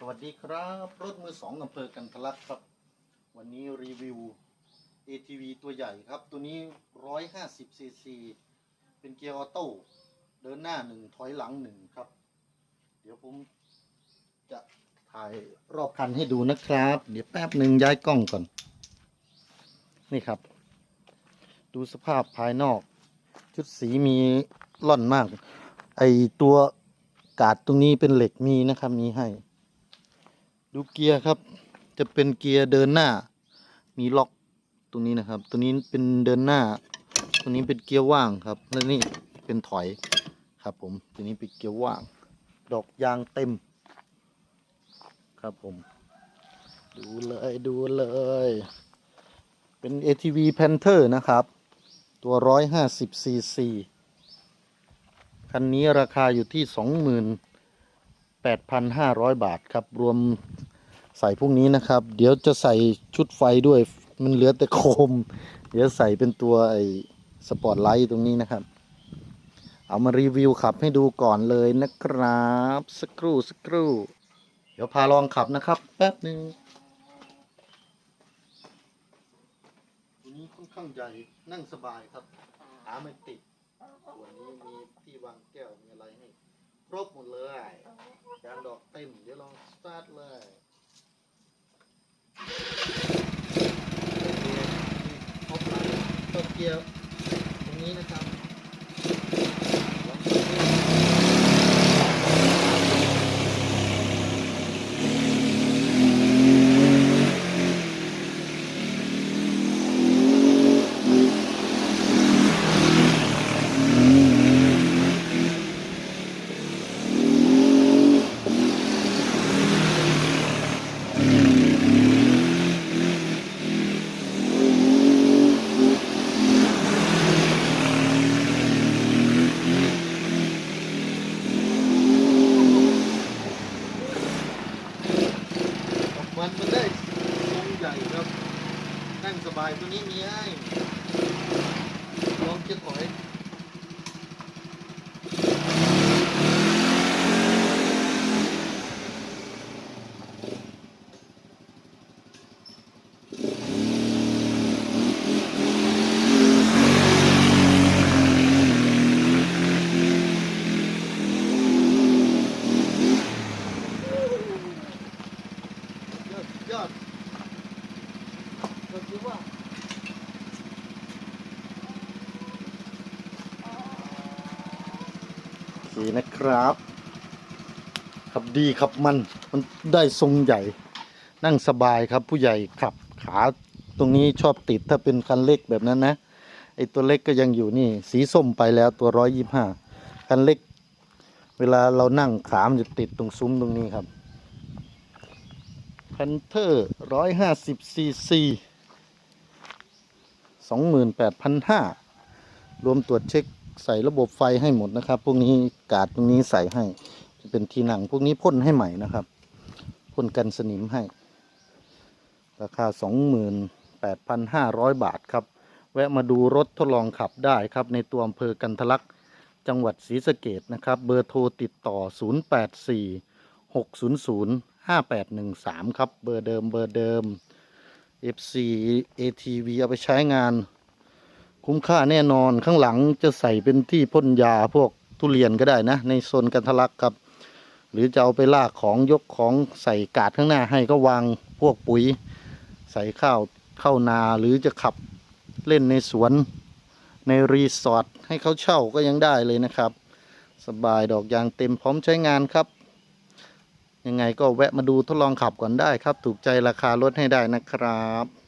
สวัสดีครับรถมือสองอำเภอกันทะลักครับ วันนี้รีวิว ATV ตัวใหญ่ครับ ตัวนี้ 150 cc เป็นเกียร์ออโต้ เดินหน้าหนึ่งถอยหลังหนึ่งครับ เดี๋ยวผมจะถ่ายรอบคันให้ดูนะครับ เดี๋ยวแป๊บหนึ่งย้ายกล้องก่อน นี่ครับ ดูสภาพภายนอก ชุดสีมีล่อนมาก ไอตัวกาดตรงนี้เป็นเหล็กมีนะครับมีให้ ดูเกียร์ครับ จะเป็นเกียร์เดินหน้า มีล็อกตรงนี้นะครับ ตัวนี้เป็นเดินหน้า ตัวนี้เป็นเกียร์ว่างครับ และนี่เป็นถอยครับ ผม ตัวนี้เป็นเกียร์ว่าง ดอกยางเต็ม ครับผม ดูเลยดูเลย เป็น ATV Panther นะครับ ตัว 150 cc คันนี้ราคาอยู่ที่ 8,500 บาทครับ รวมใส่พวกนี้นะครับ เดี๋ยวจะใส่ชุดไฟด้วยมันเหลือแต่โคม เดี๋ยวใส่เป็นตัวไอ้สปอตไลท์ตรงนี้นะครับ เอามารีวิวขับให้ดูก่อนเลยนะครับ สักครู่สักครู่ เดี๋ยวพาลองขับนะครับ แป๊บหนึ่งตัวนี้ค่อนข้างใหญ่นั่งสบายครับขาไม่ติดส่วนนี้มีที่วางแก้วมีอะไรให้ครบหมดเลยยางดอกเต็ม เดี๋ยวลองสตาร์ทเลยโอเคครบแล้วตัว เกียวตรงนี้นะครับ ได้ทรงใหญ่ครับนั่งสบายตัวนี้มีให้ลองเกียร์ถอยอดยอดก็คือว่าโอเค นะครับ ขับดีขับมันมันได้ทรงใหญ่ นั่งสบายครับผู้ใหญ่ขับขาตรงนี้ชอบติดถ้าเป็นคันเล็กแบบนั้นนะ ไอตัวเล็กก็ยังอยู่นี่สีส้มไปแล้วตัวร้อยยี่ห้าคันเล็ก เวลาเรานั่งขามจะติดตรงซุ้มตรงนี้ครับพันเทอร์ร้อยห้าสิบซีซีสองหมื่นแปดพันห้ารวมตรวจเช็ค ใส่ระบบไฟให้หมดนะครับ พวกนี้กาดตรงนี้ใส่ให้ จะเป็นทีหนังพวกนี้พ่นให้ใหม่นะครับพ่นกันสนิมให้ ราคาสองหมื่นแปดพันห้าร้อยบาทครับ แวะมาดูรถทดลองขับได้ครับ ในตัวอำเภอกันทะลักจังหวัดศรีสะเกดนะครับ เบอร์โทรติดต่อ 084 600 5813 ครับ เบอร์เดิมเบอร์เดิม FC ATV เอาไปใช้งาน คุ้มค่าแน่นอนข้างหลังจะใส่เป็นที่พ่นยาพวกทุเรียนก็ได้นะ ในโซนกันทะลักครับ หรือจะเอาไปลากของยกของใส่กาดข้างหน้าให้ก็วางพวกปุ๋ย ใส่ข้าวเข้านาหรือจะขับเล่นในสวนในรีสอร์ทให้เขาเช่าก็ยังได้เลยนะครับ สบายดอกยางเต็มพร้อมใช้งานครับ ยังไงก็แวะมาดูทดลองขับก่อนได้ครับ ถูกใจราคาลดให้ได้นะครับ